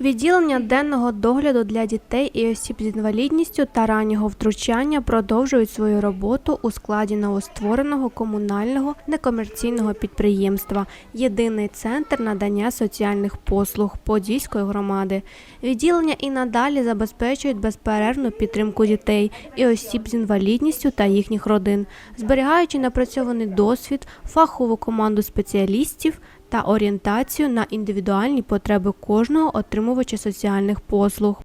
Відділення денного догляду для дітей і осіб з інвалідністю та раннього втручання продовжують свою роботу у складі новоствореного комунального некомерційного підприємства. Єдиний центр надання соціальних послуг Подільської громади. Відділення і надалі забезпечують безперервну підтримку дітей і осіб з інвалідністю та їхніх родин, зберігаючи напрацьований досвід, фахову команду спеціалістів та орієнтацію на індивідуальні потреби кожного отримувача соціальних послуг.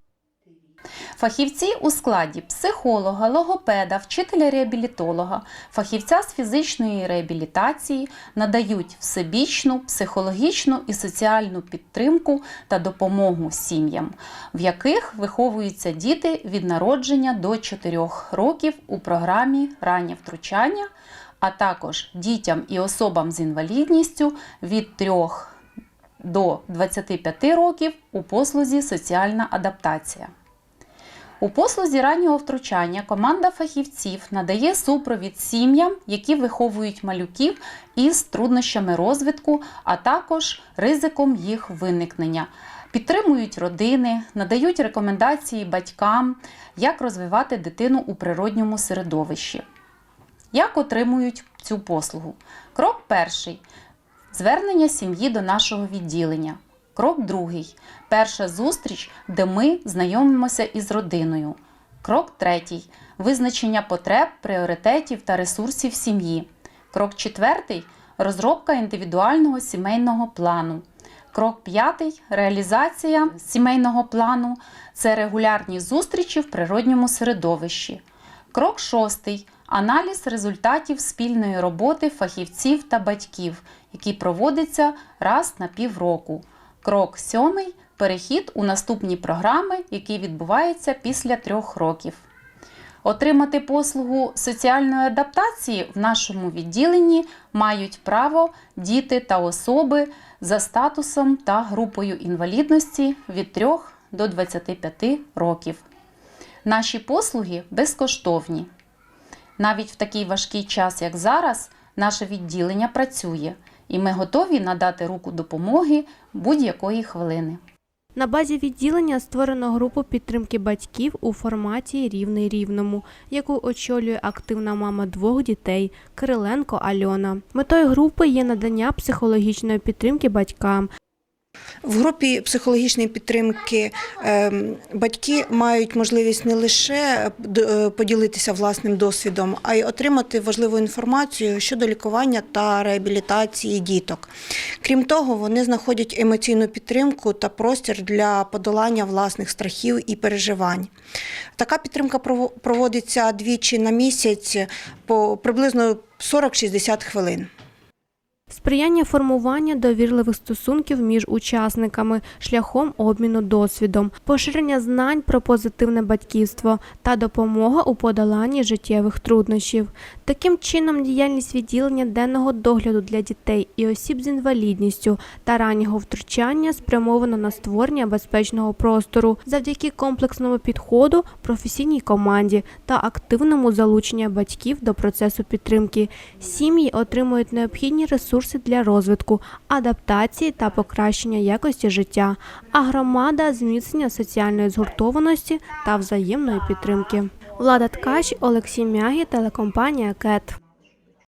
Фахівці у складі психолога, логопеда, вчителя-реабілітолога, фахівця з фізичної реабілітації надають всебічну психологічну і соціальну підтримку та допомогу сім'ям, в яких виховуються діти від народження до 4 років у програмі раннє втручання, а також дітям і особам з інвалідністю від 3 до 25 років у послузі соціальна адаптація. У послузі раннього втручання команда фахівців надає супровід сім'ям, які виховують малюків із труднощами розвитку, а також ризиком їх виникнення. Підтримують родини, надають рекомендації батькам, як розвивати дитину у природньому середовищі. Як отримують цю послугу? Крок перший звернення сім'ї до нашого відділення. Крок другий перша зустріч, де ми знайомимося із родиною. Крок третій визначення потреб, пріоритетів та ресурсів сім'ї. Крок четвертий розробка індивідуального сімейного плану. Крок п'ятий реалізація сімейного плану це регулярні зустрічі в природньому середовищі. Крок шостий аналіз результатів спільної роботи фахівців та батьків, який проводиться раз на півроку. Крок сьомий перехід у наступні програми, які відбуваються після трьох років. Отримати послугу соціальної адаптації в нашому відділенні мають право діти та особи за статусом та групою інвалідності від 3 до 25 років. Наші послуги безкоштовні. Навіть в такий важкий час, як зараз, наше відділення працює, і ми готові надати руку допомоги будь-якої хвилини. На базі відділення створено групу підтримки батьків у форматі рівний рівному, яку очолює активна мама двох дітей Кириленко Альона. Метою групи є надання психологічної підтримки батькам, В групі психологічної підтримки ем, батьки мають можливість не лише е, поділитися власним досвідом, а й отримати важливу інформацію щодо лікування та реабілітації діток. Крім того, вони знаходять емоційну підтримку та простір для подолання власних страхів і переживань. Така підтримка проводиться двічі на місяць по приблизно 40-60 хвилин. Сприяння формування довірливих стосунків між учасниками шляхом обміну досвідом, поширення знань про позитивне батьківство та допомога у подоланні життєвих труднощів. Таким чином, діяльність відділення денного догляду для дітей і осіб з інвалідністю та раннього втручання спрямована на створення безпечного простору завдяки комплексному підходу, професійній команді та активному залученню батьків до процесу підтримки. Сім'ї отримують необхідні ресурси для розвитку, адаптації та покращення якості життя, а громада зміцнення соціальної згуртованості та взаємної підтримки. Влада Ткач, Олексій Мягі, телекомпанія КЕТ.